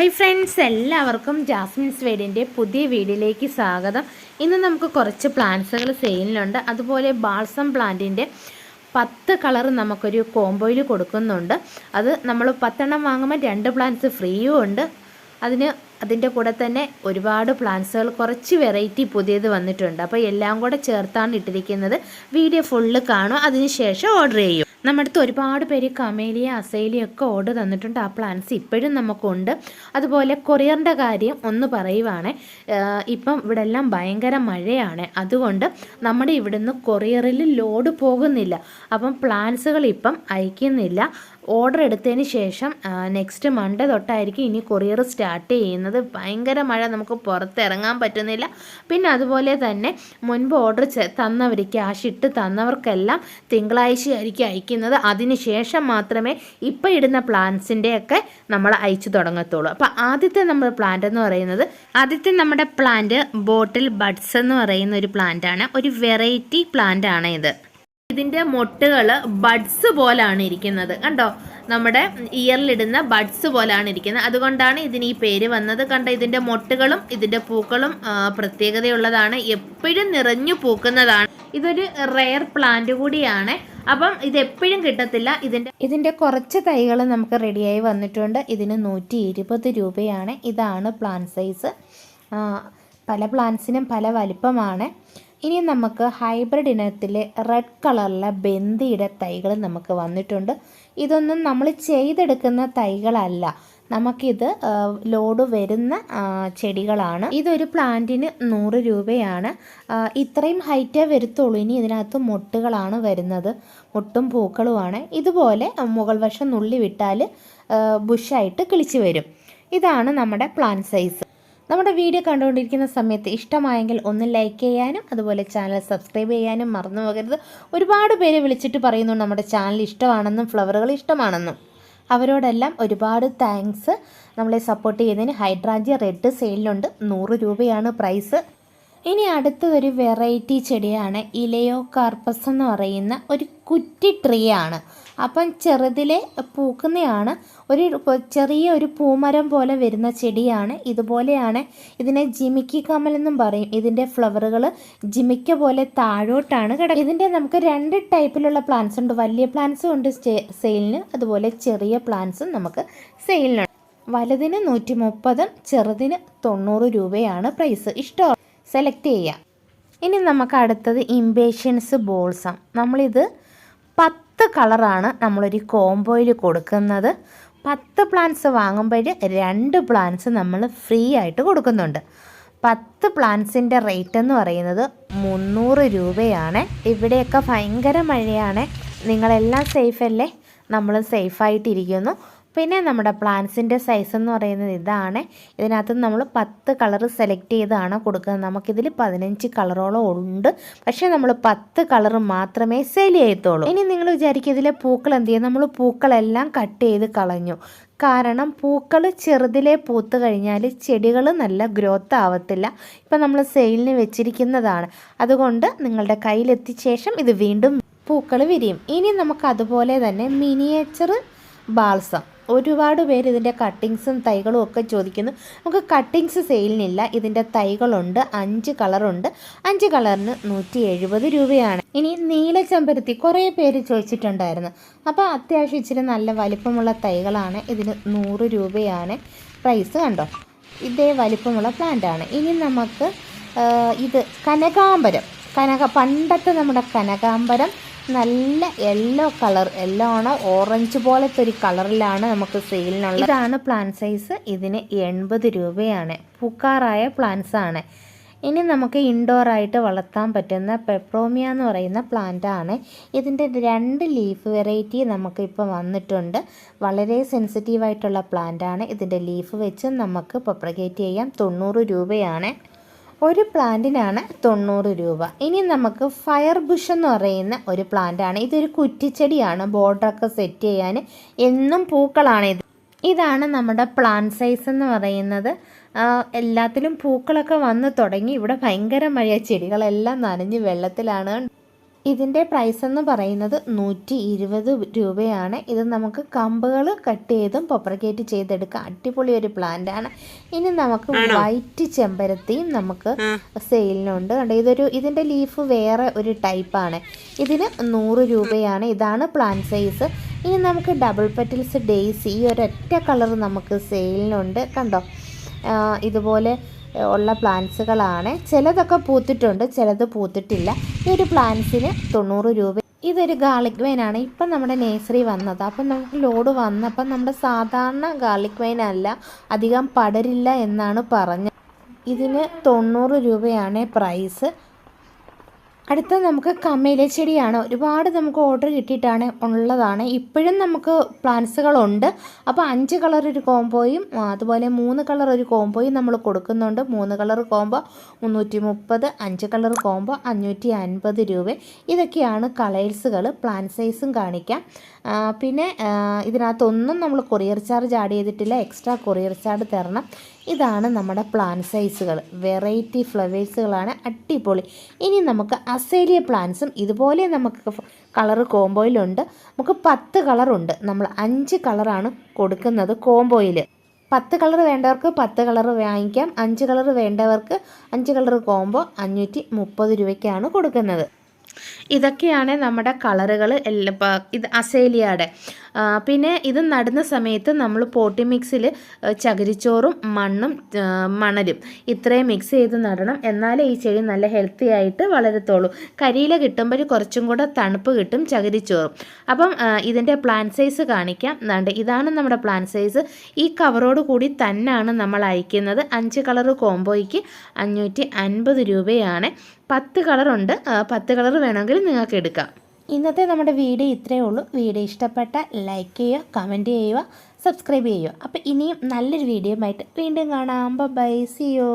Hi friends എല്ലാവർക്കും Jasmine's വേഡിന്റെ പുതിയ വീഡിയോയിലേക്ക് സ്വാഗതം. ഇന്ന് നമുക്ക് കുറച്ച് പ്ലാന്റ്സുകൾ സെയിലിനുണ്ട് അതുപോലെ ബാൾസം പ്ലാന്റിന്റെ പത്ത് കളർ നമുക്കൊരു കോംബോയിൽ കൊടുക്കുന്നുണ്ട്. അത് നമ്മൾ പത്തെണ്ണം വാങ്ങുമ്പോൾ രണ്ട് പ്ലാന്റ്സ് ഫ്രീയും ഉണ്ട്. അതിന് അതിന്റെ കൂടെ തന്നെ ഒരുപാട് പ്ലാന്റ്സുകൾ കുറച്ച് വെറൈറ്റി പുതിയത് വന്നിട്ടുണ്ട്. അപ്പോൾ എല്ലാം കൂടെ ചേർത്താണ് ഇട്ടിരിക്കുന്നത്. വീഡിയോ ഫുള്ള് കാണും. അതിനുശേഷം ഓർഡർ ചെയ്യും. നമ്മുടെ അടുത്ത് ഒരുപാട് പേര് കമേലിയ അസേലിയ ഒക്കെ ഓർഡർ തന്നിട്ടുണ്ട്. ആ പ്ലാന്റ്സ് ഇപ്പോഴും നമുക്കുണ്ട്. അതുപോലെ കൊറിയറിന്റെ കാര്യം ഒന്ന് പറയുവാണേ. ഇപ്പം ഇവിടെ എല്ലാം ഭയങ്കര മഴയാണ്. അതുകൊണ്ട് നമ്മുടെ ഇവിടുന്ന് കൊറിയറിൽ ലോഡ് പോകുന്നില്ല. അപ്പം പ്ലാന്റ്സുകൾ ഇപ്പം അയക്കുന്നില്ല. ഓർഡർ എടുത്തതിന് ശേഷം നെക്സ്റ്റ് മൺഡേ തൊട്ടായിരിക്കും ഇനി കൊറിയർ സ്റ്റാർട്ട് ചെയ്യുന്നത്. ഭയങ്കര മഴ നമുക്ക് പുറത്തിറങ്ങാൻ പറ്റുന്നില്ല. പിന്നെ അതുപോലെ തന്നെ മുൻപ് ഓർഡർ തന്നവർ ക്യാഷ് ഇട്ട് തന്നവർക്കെല്ലാം തിങ്കളാഴ്ചയായിരിക്കും അയക്കുന്നത്. അതിന് ശേഷം മാത്രമേ ഇപ്പോൾ ഇടുന്ന പ്ലാന്റ്സിന്റെയൊക്കെ നമ്മൾ അയച്ചു തുടങ്ങത്തുള്ളൂ. അപ്പോൾ ആദ്യത്തെ നമ്മുടെ പ്ലാന്റ് എന്ന് പറയുന്നത് ആദ്യത്തെ നമ്മുടെ പ്ലാന്റ് ബോട്ടിൽ ബഡ്സ് എന്ന് പറയുന്ന ഒരു പ്ലാന്റ് ആണ്. ഒരു വെറൈറ്റി പ്ലാന്റ് ആണ് ഇത്. ഇതിന്റെ മൊട്ടുകൾ ബഡ്സ് പോലാണ് ഇരിക്കുന്നത്. കണ്ടോ? നമ്മുടെ ഇയറിലിടുന്ന ബഡ്സ് പോലാണ് ഇരിക്കുന്നത്. അതുകൊണ്ടാണ് ഇതിന് ഈ പേര് വന്നത്. കണ്ടോ? ഇതിന്റെ മൊട്ടുകളും ഇതിന്റെ പൂക്കളും പ്രത്യേകതയുള്ളതാണ്. എപ്പോഴും നിറഞ്ഞു പൂക്കുന്നതാണ്. ഇതൊരു റെയർ പ്ലാന്റ് കൂടിയാണ്. അപ്പം ഇത് എപ്പോഴും കിട്ടത്തില്ല. ഇതിന്റെ ഇതിന്റെ കുറച്ച് തൈകൾ നമുക്ക് റെഡിയായി വന്നിട്ടുണ്ട്. ഇതിന് നൂറ്റി ഇരുപത് രൂപയാണ്. ഇതാണ് പ്ലാൻ സൈസ്. പല പ്ലാന്റ്സിനും പല വലിപ്പമാണ്. ഇനി നമുക്ക് ഹൈബ്രിഡ് ഇനത്തിലെ റെഡ് കളറിലെ ബന്ദിയുടെ തൈകൾ നമുക്ക് വന്നിട്ടുണ്ട്. ഇതൊന്നും നമ്മൾ ചെയ്തെടുക്കുന്ന തൈകളല്ല. നമുക്കിത് ലോഡ് വരുന്ന ചെടികളാണ്. ഇതൊരു പ്ലാന്റിന് നൂറ് രൂപയാണ്. ഇത്രയും ഹൈറ്റേ വരുത്തുള്ളൂ. ഇനി ഇതിനകത്ത് മുട്ടുകളാണ് വരുന്നത്. മുട്ടും പൂക്കളുമാണ്. ഇതുപോലെ മുകൾ വശം നുള്ളി വിട്ടാൽ ബുഷായിട്ട് കിളിച്ച് വരും. ഇതാണ് നമ്മുടെ പ്ലാന്റ് സൈസ് നമ്മുടെ വീഡിയോ കണ്ടുകൊണ്ടിരിക്കുന്ന സമയത്ത് ഇഷ്ടമായെങ്കിൽ ഒന്ന് ലൈക്ക് ചെയ്യാനും അതുപോലെ ചാനൽ സബ്സ്ക്രൈബ് ചെയ്യാനും മറന്നു പോകരുത്. ഒരുപാട് പേര് വിളിച്ചിട്ട് പറയുന്നു നമ്മുടെ ചാനൽ ഇഷ്ടമാണെന്നും ഫ്ലവറുകൾ ഇഷ്ടമാണെന്നും. അവരോടെല്ലാം ഒരുപാട് താങ്ക്സ് നമ്മളെ സപ്പോർട്ട് ചെയ്യുന്നതിന് ഹൈഡ്രാഞ്ചി റെഡ് സെയിലുണ്ട് നൂറ് രൂപയാണ് പ്രൈസ് ഇനി അടുത്തൊരു വെറൈറ്റി ചെടിയാണ് ഇലയോ കാർപ്പസ് എന്ന് പറയുന്ന ഒരു കുറ്റി ട്രീ ആണ്. അപ്പം ചെറുതിലെ പൂക്കുന്നയാണ്. ഒരു ചെറിയ ഒരു പൂമരം പോലെ വരുന്ന ചെടിയാണ്. ഇതുപോലെയാണ് ഇതിനെ ജിമിക്കി കമൽ എന്നും പറയും. ഇതിന്റെ ഫ്ലവറുകൾ ജിമിക്ക പോലെ താഴോട്ടാണ് കിടക്കുന്നത് ഇതിന്റെ നമുക്ക് രണ്ട് ടൈപ്പിലുള്ള പ്ലാന്റ്സ് ഉണ്ട്. വലിയ പ്ലാന്റ്സും ഉണ്ട് സെയിലിന്. അതുപോലെ ചെറിയ പ്ലാന്റ്സും നമുക്ക് സെയിലിനുണ്ട്. വലുതിന് നൂറ്റി മുപ്പതും ചെറുതിന് തൊണ്ണൂറ് രൂപയാണ് പ്രൈസ്. ഇഷ്ടം? സെലക്ട് ചെയ്യാം. ഇനി നമുക്ക് അടുത്തത് ഇംപേഷ്യൻസ് ബോൾസം. നമ്മളിത് പത്ത് കളറാണ് നമ്മളൊരു കോംബോയിൽ കൊടുക്കുന്നത്. പത്ത് പ്ലാന്റ്സ് വാങ്ങുമ്പോൾ രണ്ട് പ്ലാന്റ്സ് നമ്മൾ ഫ്രീ ആയിട്ട് കൊടുക്കുന്നുണ്ട്. പത്ത് പ്ലാന്റ്സിന്റെ റേറ്റ് എന്ന് പറയുന്നത് മുന്നൂറ് രൂപയാണ്. ഇവിടെയൊക്കെ ഭയങ്കര മഴയാണ്. നിങ്ങളെല്ലാം സേഫ് അല്ലേ? നമ്മൾ സേഫായിട്ടിരിക്കുന്നു പിന്നെ നമ്മുടെ പ്ലാന്റ്സിന്റെ സൈസ് എന്ന് പറയുന്നത് ഇതാണ്. ഇതിനകത്ത് നമ്മൾ പത്ത് കളർ സെലക്ട് ചെയ്താണ് കൊടുക്കുന്നത്. നമുക്കിതിൽ പതിനഞ്ച് കളറോളം ഉണ്ട്. പക്ഷേ നമ്മൾ പത്ത് കളർ മാത്രമേ സെയിൽ ചെയ്യത്തുള്ളൂ. ഇനി നിങ്ങൾ വിചാരിക്കും ഇതിലെ പൂക്കൾ എന്ത് ചെയ്യും നമ്മൾ പൂക്കളെല്ലാം കട്ട് ചെയ്ത് കളഞ്ഞു. കാരണം പൂക്കൾ ചെറുതിലെ പൂത്ത് കഴിഞ്ഞാൽ ചെടികൾ നല്ല ഗ്രോത്ത് ആവത്തില്ല. ഇപ്പം നമ്മൾ സെയിലിന് വെച്ചിരിക്കുന്നതാണ്. അതുകൊണ്ട് നിങ്ങളുടെ കയ്യിലെത്തിയ ശേഷം ഇത് വീണ്ടും പൂക്കൾ വിരിയും. ഇനി നമുക്ക് അതുപോലെ തന്നെ മിനിയേച്ചർ ബാൾസം ഒരുപാട് പേര് ഇതിന്റെ കട്ടിങ്സും തൈകളും ഒക്കെ ചോദിക്കുന്നു. നമുക്ക് കട്ടിങ്സ് സെയിലിനില്ല. ഇതിന്റെ തൈകളുണ്ട്. അഞ്ച് കളറുണ്ട്. അഞ്ച് കളറിന് നൂറ്റി എഴുപത് രൂപയാണ്. ഇനി നീല ചെമ്പരത്തി കുറേ പേര് ചോദിച്ചിട്ടുണ്ടായിരുന്നു. അപ്പോൾ അത്യാവശ്യം ഇച്ചിരി നല്ല വലിപ്പമുള്ള തൈകളാണ്. ഇതിന് നൂറ് രൂപയാണ്. പ്രൈസ് കണ്ടോ? ഇതേ വലിപ്പമുള്ള പ്ലാന്റാണ്. ഇനി നമുക്ക് ഇത് കനകാംബരം. കനക പണ്ടത്തെ നമ്മുടെ കനകാംബരം നല്ല യെല്ലോ കളർ യെല്ലോ ആണ്. ഓറഞ്ച് പോലത്തെ ഒരു കളറിലാണ് നമുക്ക് സെയിലിനുള്ള ഇതാണ് പ്ലാൻ സൈസ് ഇതിന് എൺപത് രൂപയാണ്. പൂക്കാറായ പ്ലാന്റ്സ് ആണ്. ഇനി നമുക്ക് ഇൻഡോറായിട്ട് വളർത്താൻ പറ്റുന്ന പെപ്രോമിയ എന്ന് പറയുന്ന പ്ലാന്റ് ആണ്. ഇതിന്റെ രണ്ട് ലീഫ് വെറൈറ്റി നമുക്ക് ഇപ്പോൾ വന്നിട്ടുണ്ട്. വളരെ സെൻസിറ്റീവായിട്ടുള്ള പ്ലാന്റ് ആണ്. ഇതിന്റെ ലീഫ് വെച്ച് നമുക്ക് പ്രൊപ്പഗേറ്റ് ചെയ്യാം. തൊണ്ണൂറ് രൂപയാണ്. ഒരു പ്ലാന്റിനാണ് തൊണ്ണൂറ് രൂപ. ഇനി നമുക്ക് ഫയർ ബുഷ് എന്ന് പറയുന്ന ഒരു പ്ലാന്റ് ആണ് ഇതൊരു കുറ്റിച്ചെടിയാണ്. ബോർഡറൊക്കെ സെറ്റ് ചെയ്യാൻ എന്നും പൂക്കളാണ് ഇത്. ഇതാണ് നമ്മുടെ പ്ലാന്റ് സൈസ് എന്ന് പറയുന്നത്. എല്ലാത്തിലും പൂക്കളൊക്കെ വന്ന് തുടങ്ങി. ഇവിടെ ഭയങ്കര മഴ ചെടികളെല്ലാം നനഞ്ഞ് വെള്ളത്തിലാണ്. ഇതിന്റെ പ്രൈസ് എന്ന് പറയുന്നത് നൂറ്റി ഇരുപത് രൂപയാണ്. ഇത് നമുക്ക് കമ്പുകൾ കട്ട് ചെയ്തും പൊപ്പറക്കേറ്റ് ചെയ്തെടുക്കാം. അടിപൊളി ഒരു പ്ലാന്റ് ആണ്. ഇനി നമുക്ക് വൈറ്റ് ചെമ്പരത്തിയും നമുക്ക് സെയിലിനുണ്ട് കണ്ടോ ഇതൊരു ഇതിന്റെ ലീഫ് വേറെ ഒരു ടൈപ്പാണ് ഇതിന് നൂറ് രൂപയാണ്. ഇതാണ് പ്ലാന്റ് സൈസ് ഇനി നമുക്ക് ഡബിൾ പെറ്റൽസ് ഡേയ്സ് ഈ ഒരൊറ്റ കളർ നമുക്ക് സെയിലിനുണ്ട് കണ്ടോ? ഇതുപോലെ ഉള്ള പ്ലാന്റ്സുകളാണ് ചിലതൊക്കെ പൂത്തിട്ടുണ്ട് ചിലത് പൂത്തിട്ടില്ല. ഈ ഒരു പ്ലാന്റ്സിന് തൊണ്ണൂറ് രൂപ. ഇതൊരു ഗാർലിക് വൈനാണ് ഇപ്പം നമ്മുടെ നേഴ്സറി വന്നത്. അപ്പം നമുക്ക് ലോഡ് വന്നപ്പം നമ്മുടെ സാധാരണ ഗാർലിക് വൈൻ അല്ല അധികം പടരില്ല എന്നാണ് പറഞ്ഞത്. ഇതിന് തൊണ്ണൂറ് രൂപയാണ് പ്രൈസ് അടുത്ത നമുക്ക് കമ്മയിലെ ചെടിയാണ്. ഒരുപാട് നമുക്ക് ഓർഡർ കിട്ടിയിട്ടാണ് ഉള്ളതാണ്. ഇപ്പോഴും നമുക്ക് പ്ലാന്റ്സുകളുണ്ട് അപ്പോൾ അഞ്ച് കളർ ഒരു കോംബോയും അതുപോലെ മൂന്ന് കളർ ഒരു കോംബോയും നമ്മൾ കൊടുക്കുന്നുണ്ട്. മൂന്ന് കളർ കോംബോ മുന്നൂറ്റി മുപ്പത് അഞ്ച് കളർ കോംബോ അഞ്ഞൂറ്റി അൻപത് രൂപ. ഇതൊക്കെയാണ് കളേഴ്സുകൾ പ്ലാൻ സൈസും കാണിക്കാം. പിന്നെ ഇതിനകത്തൊന്നും നമ്മൾ കൊറിയർ ചാർജ് ആഡ് ചെയ്തിട്ടില്ല. എക്സ്ട്രാ കൊറിയർ ചാർജ് തരണം. ഇതാണ് നമ്മുടെ പ്ലാന്റ് സൈസുകൾ വെറൈറ്റി ഫ്ലവേഴ്സുകളാണ് അടിപൊളി. ഇനി നമുക്ക് അസേലിയ പ്ലാന്റ്സും ഇതുപോലെ നമുക്ക് കളർ കോംബോയിലുണ്ട് നമുക്ക് പത്ത് കളറുണ്ട് നമ്മൾ അഞ്ച് കളറാണ് കൊടുക്കുന്നത് കോംബോയിൽ പത്ത് കളർ വേണ്ടവർക്ക് പത്ത് കളർ വാങ്ങിക്കാം. അഞ്ച് കളർ വേണ്ടവർക്ക് അഞ്ച് കളർ കോംബോ അഞ്ഞൂറ്റി മുപ്പത് രൂപയ്ക്കാണ് കൊടുക്കുന്നത്. ഇതൊക്കെയാണ് നമ്മുടെ കളറുകൾ എല്ലാം ഇത് അസേലിയയുടെ പിന്നെ ഇത് നടുന്ന സമയത്ത് നമ്മൾ പോട്ടി മിക്സിൽ ചകിരിച്ചോറും മണ്ണും മണലും ഇത്രയും മിക്സ് ചെയ്ത് നടണം. എന്നാലേ ഈ ചെടി നല്ല ഹെൽത്തി ആയിട്ട് വളരത്തുള്ളൂ. കരിയില കിട്ടുമ്പോൾ കുറച്ചും കൂടെ തണുപ്പ് കിട്ടും ചകിരിച്ചോറും. അപ്പം ഇതിന്റെ പ്ലാൻ സൈസ് കാണിക്കാം. ദാണ്ട് ഇതാണ് നമ്മുടെ പ്ലാൻ സൈസ് ഈ കവറോട് കൂടി തന്നെയാണ് നമ്മൾ അയക്കുന്നത്. അഞ്ച് കളർ കോംബോയ്ക്ക് അഞ്ഞൂറ്റി രൂപയാണ്. പത്ത് കളറുണ്ട്. പത്ത് കളർ വേണമെങ്കിൽ നിങ്ങൾക്ക് എടുക്കാം. ഇന്നത്തെ നമ്മുടെ വീഡിയോ ഇത്രയേ ഉള്ളൂ. വീഡിയോ ഇഷ്ടപ്പെട്ട ലൈക്ക് ചെയ്യുക കമന്റ് ചെയ്യുക സബ്സ്ക്രൈബ് ചെയ്യുക. അപ്പോൾ ഇനിയും നല്ലൊരു വീഡിയോ ആയിട്ട് വീണ്ടും കാണാം. ബൈ സിയോ